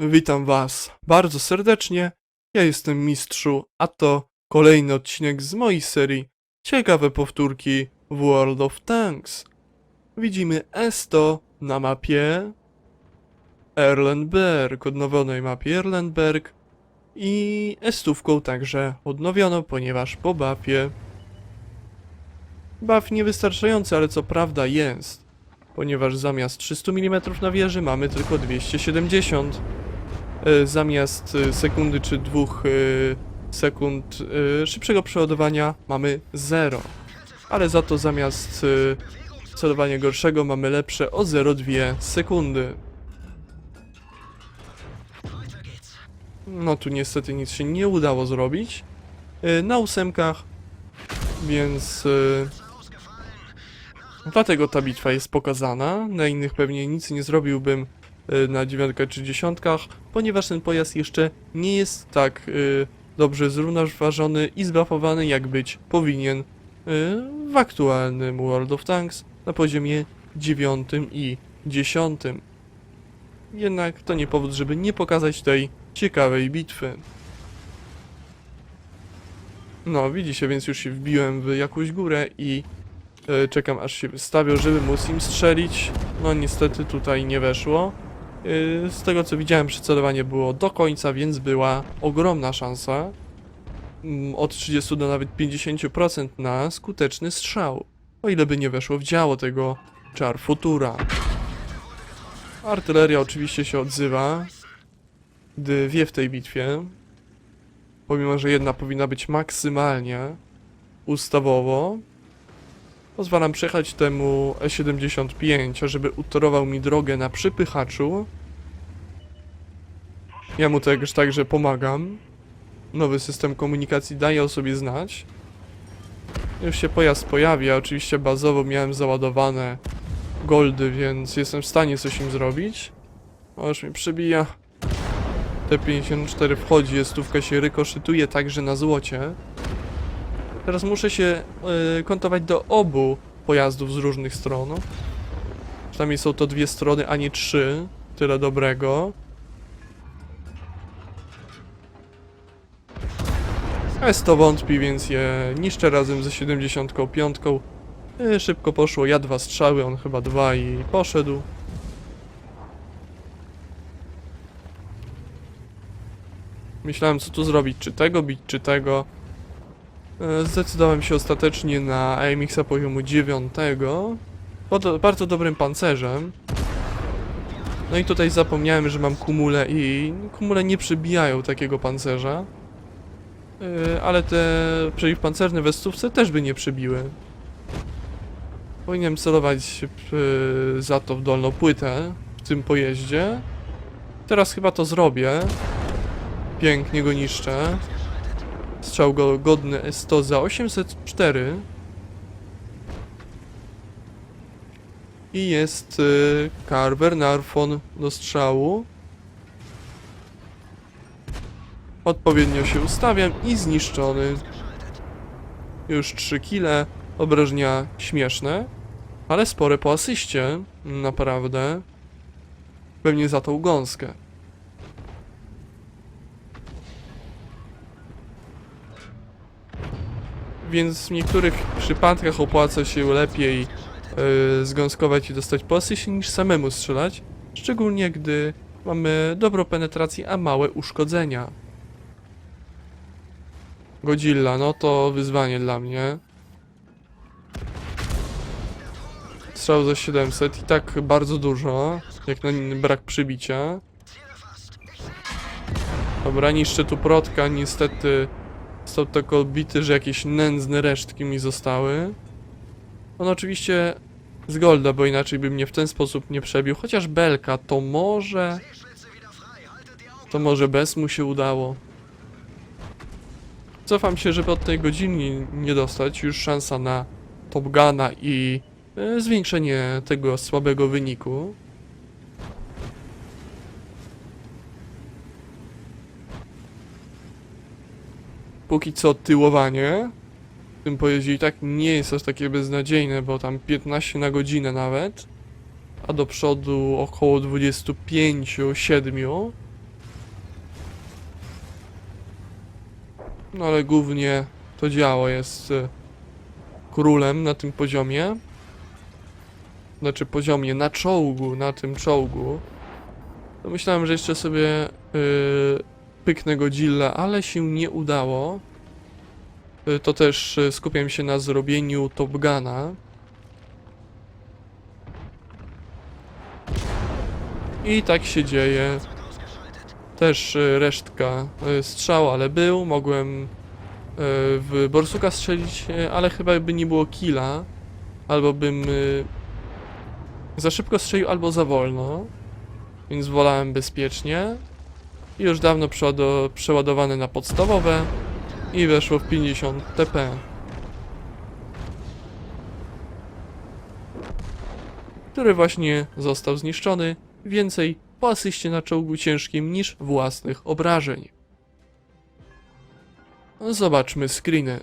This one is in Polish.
Witam Was bardzo serdecznie. Ja jestem Mistrzu, a to kolejny odcinek z mojej serii Ciekawe powtórki w World of Tanks. Widzimy Esto na mapie Erlenberg, odnowionej mapie Erlenberg i Estówką także odnowiono, ponieważ po buffie buff niewystarczający, ale co prawda jest, ponieważ zamiast 300 mm na wieży mamy tylko 270 e, zamiast e, sekundy czy dwóch e, sekund e, szybszego przeładowania mamy 0. Ale za to zamiast e, celowania gorszego mamy lepsze o 0,2 sekundy. No tu niestety nic się nie udało zrobić. E, Na ósemkach, więc e, dlatego ta bitwa jest pokazana. Na innych pewnie nic nie zrobiłbym na dziewiątkach czy dziesiątkach, ponieważ ten pojazd jeszcze nie jest tak y, dobrze zrównoważony i zbafowany, jak być powinien y, w aktualnym World of Tanks na poziomie 9 i 10. Jednak to nie powód, żeby nie pokazać tej ciekawej bitwy. No, widzicie, więc już się wbiłem w jakąś górę i czekam aż się wystawią, żeby móc im strzelić. No niestety tutaj nie weszło. E, z tego co widziałem przycelowanie było do końca, więc była ogromna szansa. Mm, Od 30 do nawet 50% na skuteczny strzał. O ile by nie weszło w działo tego czar futura. Artyleria oczywiście się odzywa, gdy wie w tej bitwie. Pomimo, że jedna powinna być maksymalnie ustawowo, pozwalam przejechać temu E75, żeby utorował mi drogę na przypychaczu. Ja mu też także pomagam. Nowy system komunikacji daje o sobie znać. Już się pojazd pojawia, oczywiście bazowo miałem załadowane goldy, więc jestem w stanie coś im zrobić. O, już mnie przebija. T54 wchodzi, stówka się rykoszytuje także na złocie. Teraz muszę się y, kontować do obu pojazdów z różnych stron. Przynajmniej są to dwie strony, a nie trzy. Tyle dobrego. S to wątpi, więc je niszczę razem ze 75. Y, szybko poszło, ja dwa strzały, on chyba dwa i poszedł. Myślałem co tu zrobić, czy tego bić, czy tego. E, Zdecydowałem się ostatecznie na AMX-a poziomu 9. Pod bardzo dobrym pancerzem. No i tutaj zapomniałem, że mam kumule i kumule nie przybijają takiego pancerza. E, Ale te przeciwpancerne we stówce też by nie przybiły. Powinienem celować e, za to w dolną płytę w tym pojeździe. Teraz chyba to zrobię. Pięknie go niszczę. Strzał go godny S100 za 804. I jest y, Carver Narfon do strzału. Odpowiednio się ustawiam i zniszczony. Już 3 kile. Obrażenia śmieszne, ale spore po asyście. Naprawdę. Pewnie za tą gąskę. Więc w niektórych przypadkach opłaca się lepiej yy, zgąskować i dostać po niż samemu strzelać, szczególnie gdy mamy dobrą penetrację, a małe uszkodzenia. Godzilla, no to wyzwanie dla mnie. Strzał za 700 i tak bardzo dużo, jak na brak przybicia. Dobra, niszczę tu protka, niestety Został tak odbity, że jakieś nędzne resztki mi zostały. On oczywiście z golda, bo inaczej by mnie w ten sposób nie przebił. Chociaż belka, to może... To może bez mu się udało. Cofam się, żeby od tej godziny nie dostać. Już szansa na Top Guna i e, zwiększenie tego słabego wyniku. póki co tyłowanie w tym pojeździe i tak nie jest aż takie beznadziejne, bo tam 15 na godzinę nawet, a do przodu około 25-7. No ale głównie to działo jest y, królem na tym poziomie. Znaczy poziomie na czołgu, na tym czołgu. No, myślałem, że jeszcze sobie yy, pyknę Godzilla, ale się nie udało. E, To też e, skupiam się na zrobieniu Top Guna. I tak się dzieje. Też e, resztka strzał, ale był. Mogłem w Borsuka strzelić, ale chyba by nie było killa. Albo bym za szybko strzelił, albo za wolno. Więc wolałem bezpiecznie. Już dawno przełado- przeładowane na podstawowe. I weszło w 50 TP. Który właśnie został zniszczony. Więcej po asyście na czołgu ciężkim niż własnych obrażeń. Zobaczmy screeny.